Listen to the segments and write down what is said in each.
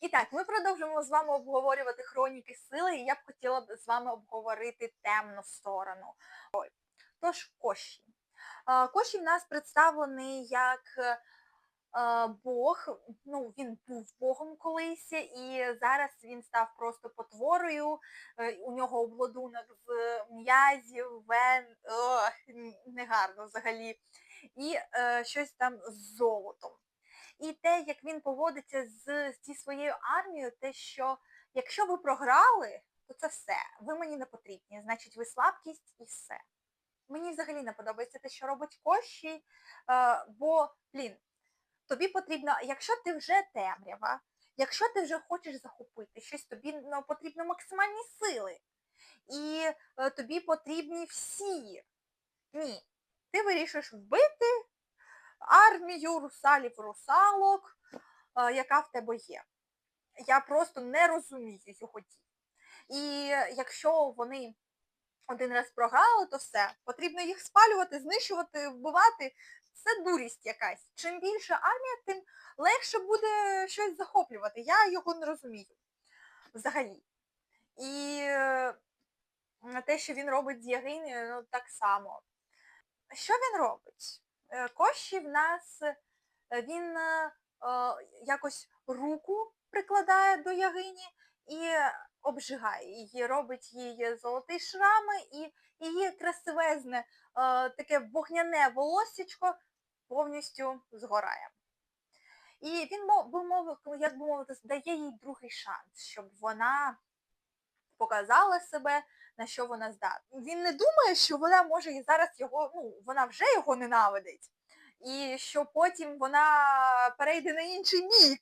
І так, ми продовжуємо з вами обговорювати хроніки сили, і я б хотіла з вами обговорити темну сторону. Тож Коші. Коші в нас представлений як е, Бог, ну він був Богом колись, і зараз він став просто потворою. Е, У нього обладунок з м'язів, вен, ох, негарно взагалі. І е, щось там з золотом. І те, як він поводиться з, зі своєю армією, те, що якщо ви програли, то це все. Ви мені не потрібні. Значить, ви слабкість і все. Мені взагалі не подобається те, що робить Кощі, е, бо, блін, тобі потрібно, якщо ти вже темрява, якщо ти вже хочеш захопити щось, тобі ну, потрібно максимальні сили. І е, тобі потрібні всі. Ні. Ти вирішиш вбити армію русалів русалок, е, яка в тебе є. Я просто не розумію його дій. І якщо вони один раз програли, то все. Потрібно їх спалювати, знищувати, вбивати. Це дурість якась. Чим більше армія, тим легше буде щось захоплювати. Я його не розумію взагалі. І е, те, що він робить з Ягинею, ну так само. Що він робить? Е, Кощі в нас, е, він е, якось руку прикладає до Ягині і обжигає її, робить їй золотий шрами і її красивезне, таке вогняне волосічко повністю згорає. І він, як би мовити, дає їй другий шанс, щоб вона показала себе, на що вона здатна. Він не думає, що вона може і зараз його, ну, вона вже його ненавидить. І що потім вона перейде на інший бік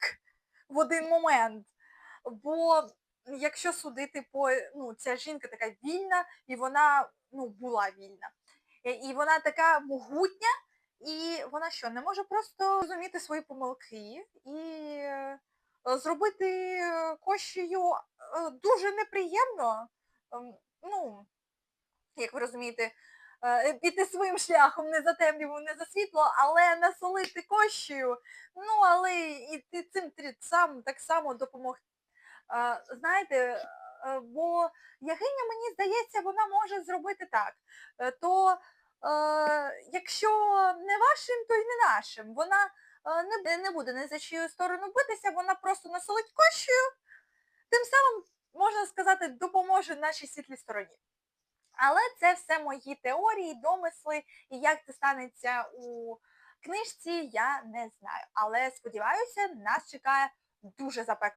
в один момент. Бо якщо судити по, ну, ця жінка така вільна, і вона ну, була вільна. І- І вона така могутня, і вона що, не може просто розуміти свої помилки і е, зробити е, кощею е, дуже неприємно. Ем, Ну, як ви розумієте, е, піти своїм шляхом не за темряву, не за світло, але насолити кощею. Ну, але і цим сам так само допомог. Е, Знаєте, е, бо Ягиня, мені здається, вона може зробити так. Е, То е, якщо не вашим, то й не нашим. Вона е, не, буде- не за чию сторону битися, вона просто насолить кощею, тим самим, можна сказати, допоможе нашій світлій стороні. Але це все мої теорії, домисли, і як це станеться у книжці, я не знаю. Але сподіваюся, нас чекає дуже запеклий